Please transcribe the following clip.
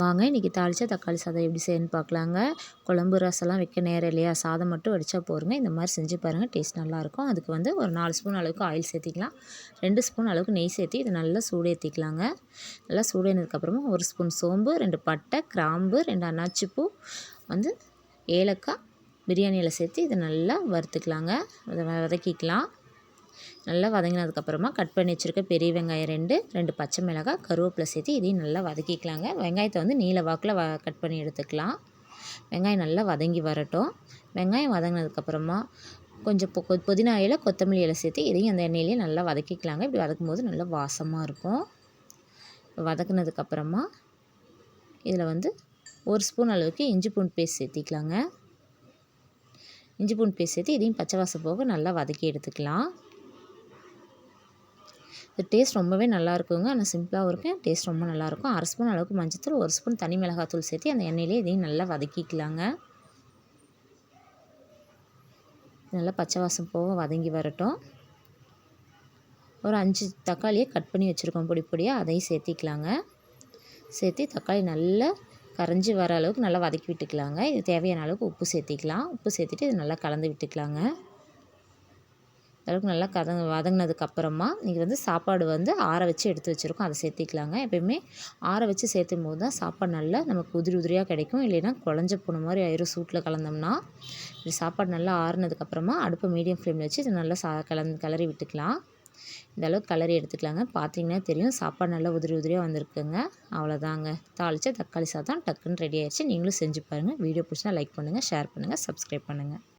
வாங்க இன்றைக்கி தாளித்த தக்காளி சாதம் எப்படி செய்யணும்னு பார்க்கலாங்க. குழம்பு ரசம்லாம் வைக்க நேரம் இல்லையா? சாதம் மட்டும் வடித்தா போருங்க இந்த மாதிரி செஞ்சு பாருங்கள் டேஸ்ட் நல்லாயிருக்கும். அதுக்கு வந்து ஒரு நாலு ஸ்பூன் அளவுக்கு ஆயில் சேர்த்திக்கலாம். ரெண்டு ஸ்பூன் அளவுக்கு நெய் சேர்த்து இது நல்லா சூடு ஏற்றிக்கலாங்க நல்லா சூடு ஏறினதுக்கப்புறமா ஒரு ஸ்பூன் சோம்பு ரெண்டு பட்டை கிராம்பு ரெண்டு அன்னாச்சிப்பூ வந்து ஏலக்காய் பிரியாணியில் சேர்த்து இதை நல்லா வறுத்துக்கலாங்க. அதை வதக்கிக்கலாம். நல்லா வதங்கினதுக்கப்புறமா கட் பண்ணி வச்சுருக்க பெரிய வெங்காயம் ரெண்டு ரெண்டு பச்சை மிளகாய் கருவேப்பிலை சேர்த்து இதையும் நல்லா வதக்கிக்கலாங்க. வெங்காயத்தை வந்து நீல வாக்கில் வ கட் பண்ணி எடுத்துக்கலாம். வெங்காயம் நல்லா வதங்கி வரட்டும். வெங்காயம் வதங்கினதுக்கப்புறமா கொஞ்சம் பொ புதினா இலை கொத்தமல்லி இலை சேர்த்து இதையும் அந்த எண்ணெயிலேயே நல்லா வதக்கிக்கலாங்க. இப்படி வதக்கும் போது நல்லா வாசமாக இருக்கும். வதக்குனதுக்கப்புறமா இதில் வந்து ஒரு ஸ்பூன் அளவுக்கு இஞ்சி பூண்டு பேஸ்ட் சேர்த்திக்கலாங்க. இஞ்சி பூண்டு பேஸ்ட் சேர்த்து இதையும் பச்சை வாசம் போக நல்லா வதக்கி எடுத்துக்கலாம். இது டேஸ்ட் ரொம்பவே நல்லா இருக்குங்க. ஆனால் சிம்பிளாகவும் இருக்கும் டேஸ்ட் ரொம்ப நல்லாயிருக்கும் அரை ஸ்பூன் அளவுக்கு மஞ்சத்தூள் ஒரு ஸ்பூன் தனி மிளகாத்தூள் சேர்த்து அந்த எண்ணெயிலே இதையும் நல்லா வதக்கிக்கலாங்க. நல்லா பச்சை வாசம் போக வதங்கி வரட்டும். ஒரு அஞ்சு தக்காளியை கட் பண்ணி வச்சுருக்கோம் பொடி பொடியாக அதையும் சேர்த்திக்கலாங்க. சேர்த்து தக்காளி நல்லா கரைஞ்சி வர அளவுக்கு நல்லா வதக்கி விட்டுக்கலாங்க. இது தேவையான அளவுக்கு உப்பு சேர்த்திக்கலாம். உப்பு சேர்த்துட்டு இது நல்லா கலந்து விட்டுக்கலாங்க. அளவுக்கு நல்லா கதங்க வதங்கினதுக்கப்புறமா நீங்கள் வந்து சாப்பாடு வந்து ஆற வச்சு எடுத்து வச்சுருக்கோம். அதை சேர்த்திக்கலாங்க. எப்போயுமே ஆற வச்சு சேர்த்தும் போது தான் சாப்பாடு நல்லா நமக்கு உதிரி உதிரியாக கிடைக்கும். இல்லைன்னா குழஞ்ச போன மாதிரி ஆயிரும். சூட்டில் கலந்தோம்னா இப்படி சாப்பாடு நல்லா ஆறுனதுக்கப்புறமா அடுப்பை மீடியம் ஃப்ளேமில் வச்சு இதை நல்லா சா கலந்து கிளறி விட்டுக்கலாம். இந்த அளவுக்கு கலரி எடுத்துக்கலாங்க. பார்த்தீங்கன்னா தெரியும் சாப்பாடு நல்லா உதிரி உதிரியாக வந்திருக்குங்க. அவ்வளோதாங்க. தாளிச்சா தக்காளி சாதம் டக்குன்னு ரெடி ஆயிடுச்சு. நீங்களும் செஞ்சு பாருங்கள் வீடியோ பிடிச்சா லைக் பண்ணுங்கள் ஷேர் பண்ணுங்கள் சப்ஸ்கிரைப் பண்ணுங்கள்